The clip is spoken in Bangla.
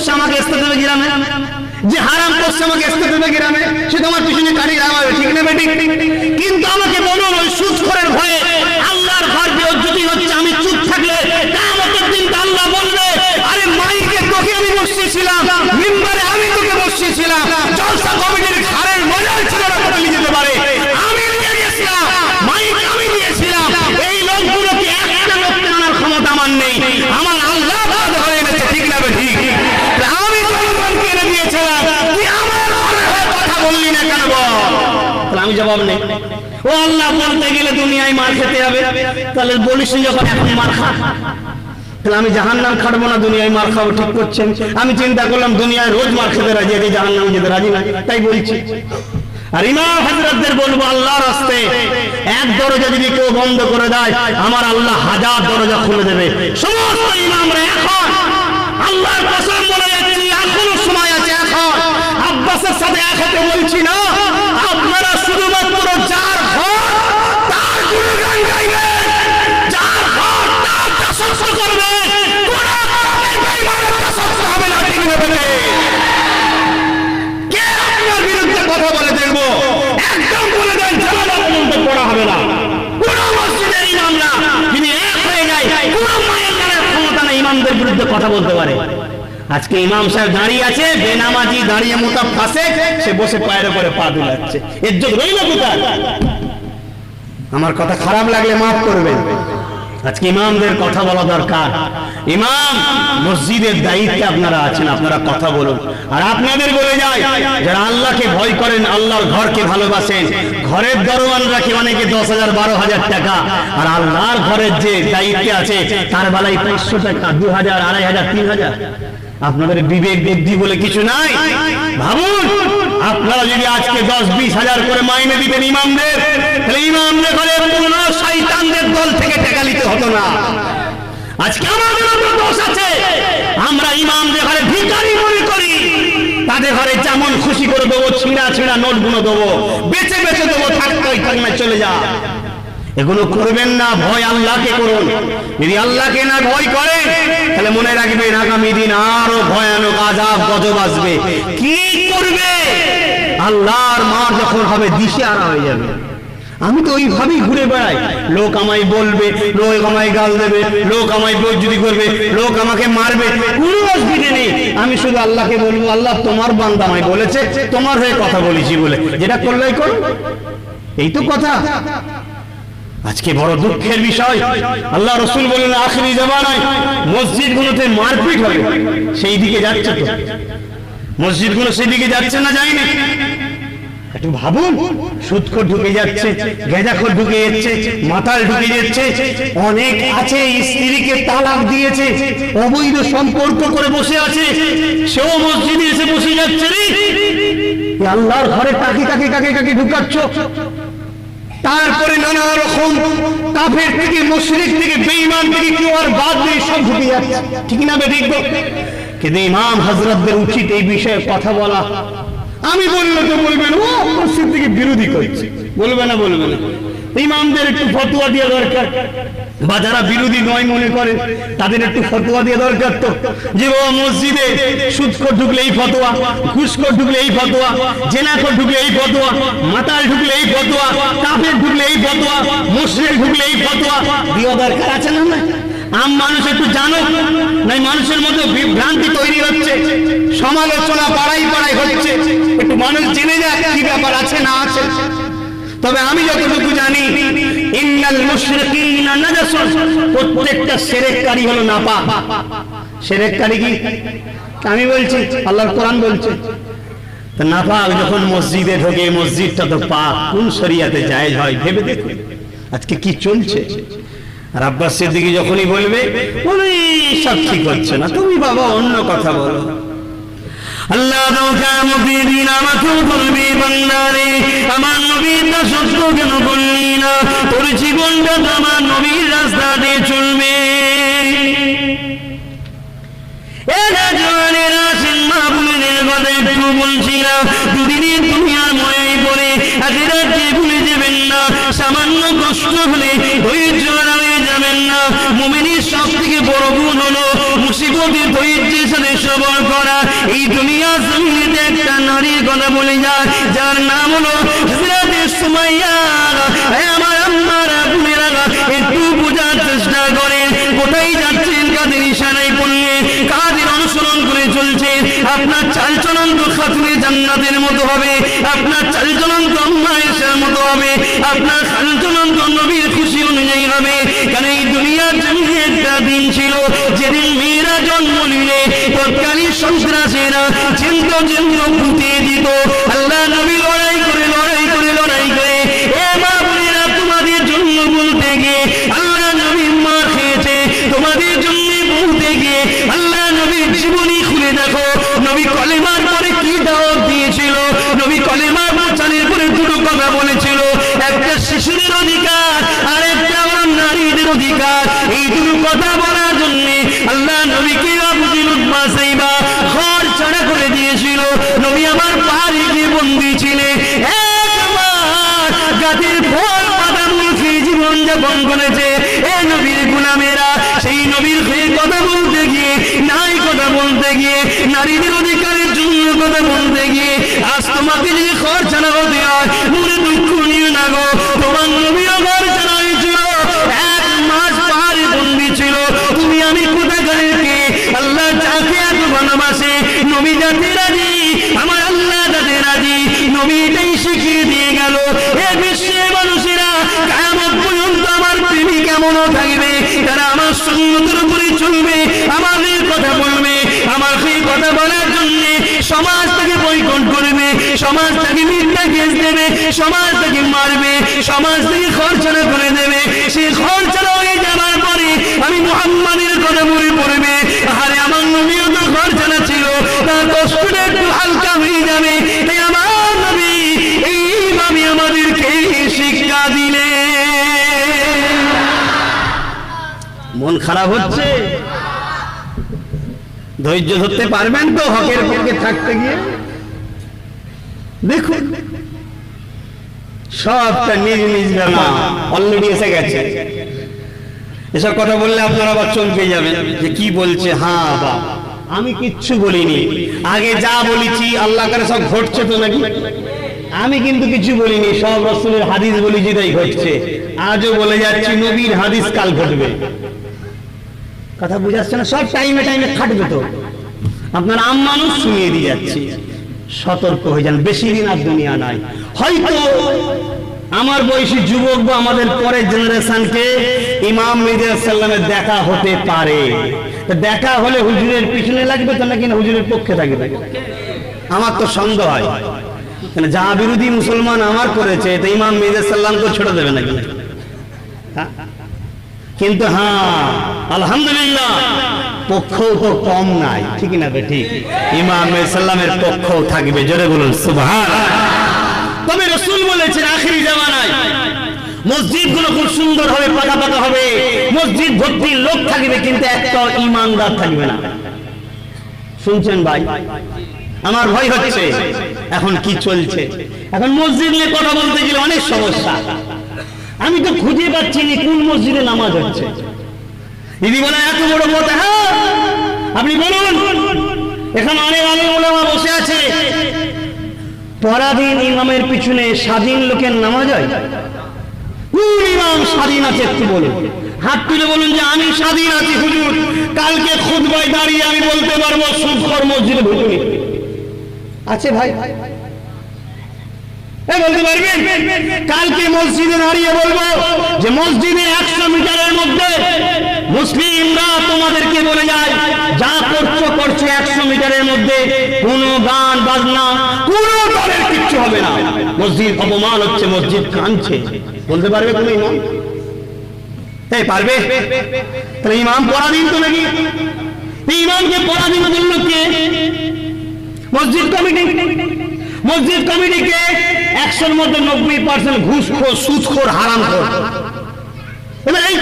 করছে আমাকে দেবে গ্রামে? যে হারাম করছে আমাকে দেবে গ্রামে? সে তোমার পিছনে কাটি লাগাবে ঠিক না বেটি? কিন্তু আমাকে বলুন ওই সুদ করার ভয়ে আল্লাহর ঘর যদি হচ্ছে, আমি চুপ থাকলে কামতের দিন আল্লাহ বলবে, আরে মাইকে তোকে আমি বসিয়েছিলাম, মিম্বারে আমি তোকে বসিয়েছিলাম। আমি জবাব নেই। ও আল্লাহ, বলতে গেলে দুনিয়ায় মার খেতে হবে। তাহলে বলিস যখন এখন মার খা। তাহলে আমি জাহান নাম খাটবো না, দুনিয়ায় মার খাব, ঠিক করছেন? আমি চিন্তা করলাম, দুনিয়ায় রোজ মার খেতে রাজি আছে জাহান নাম যেতে রাজি না, তাই বলছি। আর ইমাম হাজরতদের বলব, আল্লাহর রাস্তে এক দরজা যদি কেউ বন্ধ করে দেয়, আমার আল্লাহ হাজার দরজা খুলে দেবে। সমস্ত ইমামরা এখন আল্লাহর কসম বলে যাচ্ছি এখনও সময় আছে এখন আব্বাসের সাথে এক হাতে বলছি না। বিরুদ্ধে কথা বলতে পারে। আজকে ইমাম সাহেব দাঁড়িয়ে আছে, বেনামাজি দাঁড়িয়ে মোতাব ফাঁসে, সে বসে পায়ের করে পা দুলাচ্ছে। এর জন্য রইল কোথায়? আমার কথা খারাপ লাগলে মাফ করবেন। আজকে ইমামদের কথা বলা দরকার। ইমাম, মসজিদের দায়িত্বে আপনারা আছেন, আপনারা কথা বলুন। আর আপনাদের বলে যায়, যারা আল্লাহকে ভয় করেন, আল্লাহর ঘরকে ভালোবাসেন, ঘরের দরওয়ান রাখে অনেকে দশ হাজার, বারো হাজার টাকা, আর আল্লাহর ঘরের যে দায়িত্বে আছে, তার বেলায় পাঁচশো টাকা, দু হাজার, আড়াই হাজার, তিন হাজার। আপনাদের বিবেক বুদ্ধি বলে কিছু নাই? ভাবুন, আপনারা যদি আজকে দশ, বিশ হাজার করে মাইনে দিতেন ইমামদের, তাহলে ইমামদের ঘরে কোনো শয়তানদের দল থেকে টাকা নিতে হতো এগুলো করবেন না, ভয় আল্লাহকে করুন। যদি আল্লাহকে না ভয় করেন তাহলে মনে রাখবেন আগামী দিন আরও ভয়ানক আজাব গজব আসবে। কি করবে? আল্লাহর মা যখন হবে দিশে আরা হয়ে যাবে। আমি তো ওইভাবেই ঘুরে বেড়াই। লোক আমায় বলবে, লোক আমায় গাল দেবে, লোক আমায় বৈদ্যুতি করবে, লোক আমাকে মারবে। কোনো অসুবিধে নেই। আমি শুধু আল্লাহকে বলব, আল্লাহ তোমার বান্দা আমায় বলেছে, তোমার হয়ে কথা বলেছি বলে। যেটা করলেই করো। এই তো কথা। আজকে বড় দুঃখের বিষয়। আল্লাহ রসুল বললেন, আখরি জামানায় মসজিদ গুলোতে মারপিট হবে। সেই দিকে যাচ্ছে তো। মসজিদগুলো সেই দিকে যাচ্ছে না যায়নি? একটু ভাবুন সুদখোর ঢুকে যাচ্ছে ঢুকে যাচ্ছে, মাতাল ঢুকে যাচ্ছে, অনেক আছে, স্ত্রীকে তালাক দিয়েছে, অবৈধ সম্পর্ক করে বসে আছে, সেও মসজিদে এসে বসে যাচ্ছে আল্লাহর ঘরে কাকে কাকে ঢুকাচ্ছ? তারপরে নানা রকম কাফের থেকে, মুশরিক থেকে, বেঈমান থেকে কেউ আর বাদ সব ঢুকে যাচ্ছে। ঠিক না বেঠিক তো? কিন্তু ইমাম হজরতদের উচিত এই বিষয়ে কথা বলা। আমি বললে তো বলবেন ও মসজিদ থেকে বিরোধী করছে। বলবে না বলবে না। ইমামদের একটু ফতোয়া দেওয়া দরকার। বা যারা বিরোধী নয় মনে করে, তাদের একটু ফতোয়া দেওয়া দরকার তো। যে ও মসজিদে সুদকর ঢুকলে এই ফতোয়া ঘুষকর ঢুকলে এই ফতোয়া জেনাকর ঢুকলে এই ফতোয়া, মাতাল ঢুকলে এই ফতোয়া, কাফের ঢুকলে এই ফতোয়া মুসলিম ঢুকলে এই ফতোয়া, দেওয়া দরকার আছে না না আম মানুষ একটু জানো নাই মানুষের মধ্যে বিভ্রান্তি তৈরি হচ্ছে, সমালোচনা পাড়াই পাড়াই হচ্ছে। একটু মানুষ জেনে যাক কি ব্যাপার আছে না আছে। তবে আমি যতটুকু জানি, ইন্নাল মুশরিকিনা নাজাসুন, প্রত্যেকটা শিরককারী হলো নাপাক। শিরককারী কি? আমি বলছি, আল্লাহর কোরআন বলছে। তা নাপাক যখন মসজিদে ঢোকে, মসজিদটা তো পাক, কোন শরিয়াতে জায়েজ হয় ভেবে দেখুন। আজকে কি চলছে? আর আব্বাস সিদ্দিকী যখনই বলবে, বলে সব ঠিক হচ্ছে না। তুমি বাবা, অন্য কথা বলো। আল্লাহ না? কথা একটু বলছিলাম দুদিনের দুনিয়ার ময়াই পড়ে আখেরাতে ভুলে যাবেন না সামান্য কষ্ট হলে ধৈর্য হারিয়ে যাবেন মুসিবতে ধৈর্যের সাথে সবর করা। এই দুনিয়া জমিনে একটা নারীর কথা বলে যায়, যার নাম হলো আমার একটু বোঝার চেষ্টা করেন কোথায় যাচ্ছেন, কাদের ইশারায় কাদের অনুসরণ করে চলছে। আপনার চালচলন তো খাতুনে জান্নাতের মতো হবে, আপনার চালচলন তো মতো হবে, আপনার তো নবীর খুশি অনুযায়ী হবে। এই দুনিয়ার জমিনে একটা দিন ছিল, যেদিন মেয়েরা নিলে তৎকালীন সন্ত্রাসীরা চিন্ত চিন্ত ফুটিয়ে দিত। আল্লাহ নবী লড়াই করে লড়াই করে লড়াই করে। এ মা বোনেরা, তোমাদের জন্য বলতে গিয়ে আল্লাহ নবী মা খেয়েছে। তোমাদের জন্য বলতে গিয়ে আল্লাহ নবীর জীবনী খুলে দেখো। নবী কলেমার পরে কি দাওয়াত দিয়েছিল নবী কলেমার বাচ্চাদের পরে দুটো কথা বলেছিল একটা শিশুদের অধিকার আর একটা আমার নারীদের অধিকার এই দুটো কথা বলার জন্য আল্লাহ নবীকে আবুদিন উদ্বাসাইবা ঘর ছাড়া করে দিয়েছিল নবী আমার পাহাড়ে গিয়ে বন্দি ছিলেন একবার গাছের ফল পাতা মূল খেয়ে জীবন যাপন করেছে এ নবীর গুলামেরা সেই নবীর খেয়ে কথা বলতে গিয়ে নাই কথা বলতে গিয়ে নারীদের অধিকারের জন্য কথা বলতে গিয়ে আজ তোমাকে যদি ঘর ছাড়া হতে হয় মনে দুঃখ নিয়ে না গো তোমার নবীও ঘর ছাড়া হয়েছিল এক মাস পাহাড়ে বন্দি ছিল তুমি আমি কোথাকারের কে আল্লাহ যাকে এত ভালোবাসে নবী যাতে রাজি আমার আল্লাহ যাতে রাজি নবী এটাই শিখিয়ে দিয়ে গেল এ বিশ্বের মানুষেরা কেমন পর্যন্ত আমার কেমনও থাকবে, তারা আমার সুন্নতের উপরে চলবে, আমাদের কথা বলবে আমার সেই কথা বলার জন্য সমাজ থেকে বৈকট করবে, সমাজ থেকে মিথ্যা কেস দেবে, সমাজ থেকে মারবে, সমাজ থেকে খরচানা করে দেবে। সেই খরচানা হয়ে যাবার পরে আমি মোহাম্মদের কথা মনে পড়বে। আরে আমার নবীও তো খরচানা ছিল, তার কষ্টটা একটু হালকা হয়ে যাবে। মন খারাপ হচ্ছে? ধৈর্য ধরতে পারবেন তো হকের পক্ষে থাকতে গিয়ে? দেখুন, সবটা নিজ নিজ বেলা অলরেডি এসে গেছে। এসব কথা বললে আপনারা আবার চমকে যাবেন যে কি বলছে? হ্যাঁ বা। আমি কিচ্ছু বলিনি। আগে যা বলেছি, আল্লাহ করে সব ঘটছে তো নাকি? আমি কিন্তু কিছু বলিনি, সব রসুলের হাদিস বলেছি তাই ঘটছে। আজও বলে যাচ্ছি, নবীর হাদিস কাল ঘটবে। কথা বুঝাচ্ছে না, সব টাইমে টাইমে খাটবে তো। আপনার আম মানুষ শুনিয়ে দিয়ে যাচ্ছি। সতর্ক হয়ে যান, বেশি দিন আর দুনিয়া নাই। হয়তো আমার বয়সী যুবক বা আমাদের পরের জেনারেশনকে ইমাম মির্জা সাল্লামের দেখা হতে পারে। দেখা হলে হুজুরের পিছনে লাগবে তো নাকি হুজুরের পক্ষে থাকবে? আমার তো সন্দেহ হয়। যা বিরোধী মুসলমান আমার করেছে, তো ইমাম মির্জা সাল্লামকে ছেড়ে দেবে নাকি? হ্যাঁ? কিন্তু হ্যাঁ আলহামদুলিল্লাহ পক্ষ তো কম নাই, ঠিক না বে ঠিক? ইমাম সাল্লামের থাকবে, জোরে বলুন সুবহান তবে রসুল বলেছেন, আখেরি জামানায় মসজিদগুলো খুব সুন্দর হবে, পাকা পাকা হবে, মসজিদ ভর্তি লোক থাকবে, কিন্তু একটা ইমানদার থাকবে না। শুনছেন ভাই? আমার ভয় হচ্ছে, এখন কি চলছে? এখন মসজিদ নিয়ে কথা বলতে গেলে অনেক সমস্যা। আমি তো খুঁজে পাচ্ছি না কোন মসজিদে নামাজ হচ্ছে। দিদি বলে, এত বড় কথা হ্যাঁ? আপনি বলুন, এখানে অনেক আলেম ওলামা বসে আছে। পরাধীন ইমামের পিছনে স্বাধীন লোকের নামাজ হয়? কোন ইমাম স্বাধীন আছে একটু বলুন। হাত তুলে বলুন যে, আমি স্বাধীন আছি, হুজুর। কালকে খুদবায় দাঁড়িয়ে আমি বলতে পারব সুখর মসজিদে ঢুকুনি। আছে ভাই। কালকে মসজিদে দাঁড়িয়ে বলব যে মসজিদে একশো মিটারের মধ্যে মুসলিমরা তোমাদেরকে বলে যায়, যা করছ করছ একশো মিটারের মধ্যে, কোনো গান, বাজনা, কোনো কিচ্ছু হবে না। মসজিদ অপমান হচ্ছে, মসজিদ কাঁদছে। বলতে পারবে কোনো ইমাম? এই পারবে? তাহলে ইমাম পরাধীন তো নাকি? ইমামকে পরাধীন বলল কে? মসজিদ কমিটি। মসজিদ কমিটিকে একশোর মধ্যে নব্বই পার্সেন্ট ঘুষখোর সুদখোর হারামখোর। এই